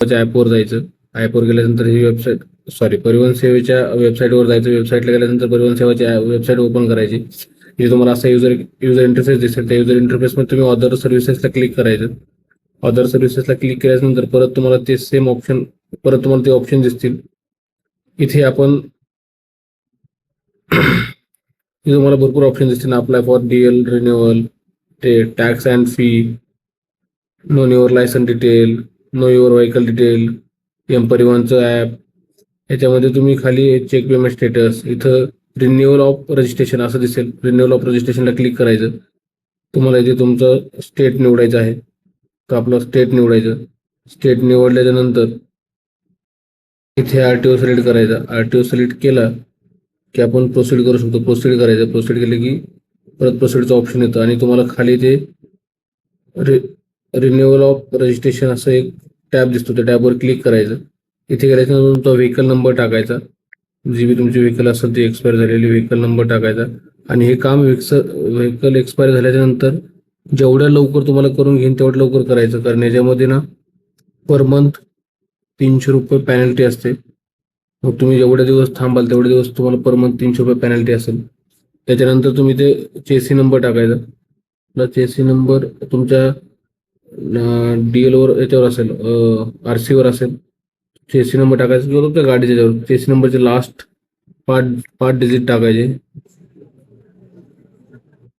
ॲपवर जायचं. ॲपवर गेल्यानंतर ही वेबसाईट सॉरी परिवहन सेवेच्या वेबसाईटवर जायचं. वेबसाईटला गेल्यानंतर परिवहन सेवेच्या वेबसाईट ओपन करायची. इथे तुम्हाला असा युजर युजर इंटरफेस दिसेल. त्या युजर इंटरफेसमध्ये तुम्ही अदर सर्व्हिसेसला क्लिक करायचं. अदर सर्व्हिसेसला क्लिक केल्यानंतर परत तुम्हाला ते सेम ऑप्शन परत तुम्हाला ते ऑप्शन दिसतील. इथे आपण इथे तुम्हाला भरपूर ऑप्शन दिसतील. Apply for D L renewal ते tax and fee know your licence detail know your vehicle detail M परिवहनचं app याच्यामध्ये तुम्ही खाली चेक पेमेंट स्टेटस इथं रिन्युअल ऑफ रजिस्ट्रेशन असं दिसेल. रिन्युअल ऑफ रजिस्ट्रेशनला क्लिक करायचं. तुम्हाला इथे तुमचं स्टेट निवडायचं आहे. तर आपलं स्टेट निवडायचं. स्टेट निवडल्याच्या नंतर इथे आर टी ओ सिलेक्ट करायचा. आर टी ओ सिलेक्ट केला की आपण प्रोसीड करू शकतो. प्रोसीड करायचं. प्रोसीड केलं की परत प्रोसीडचं ऑप्शन येतं. आणि तुम्हाला खाली ते रे रिन्युअल ऑफ रजिस्ट्रेशन असं एक टॅब दिसतो. त्या टॅबवर क्लिक करायचं. इथे गेल्याच्यानंतर म्हणजे तुमचा व्हेकल नंबर टाकायचा. जी बी तुमची व्हेकल असेल ती एक्सपायर झालेली व्हेकल नंबर टाकायचा. आणि हे काम व्हेक्स व्हेकल एक्सपायर झाल्याच्यानंतर जेवढ्या लवकर तुम्हाला करून घेईन तेवढं लवकर करायचं. कारण याच्यामध्ये ना पर मंथ तीनशे रुपये पॅनल्टी असते. मग तुम्ही जेवढे दिवस थांबाल तेवढे दिवस तुम्हाला पर मंथ तीनशे रुपये पॅनल्टी असेल. त्याच्यानंतर तुम्ही ते चेसी नंबर टाकायचा. चेसी नंबर तुमच्या डीएलवर याच्यावर असेल आर सीवर असेल चेसी नंबर टाकायचा किंवा तुमच्या गाडीच्या याच्यावर चेसी नंबरचे लास्ट पाच पाच डिजिट टाकायचे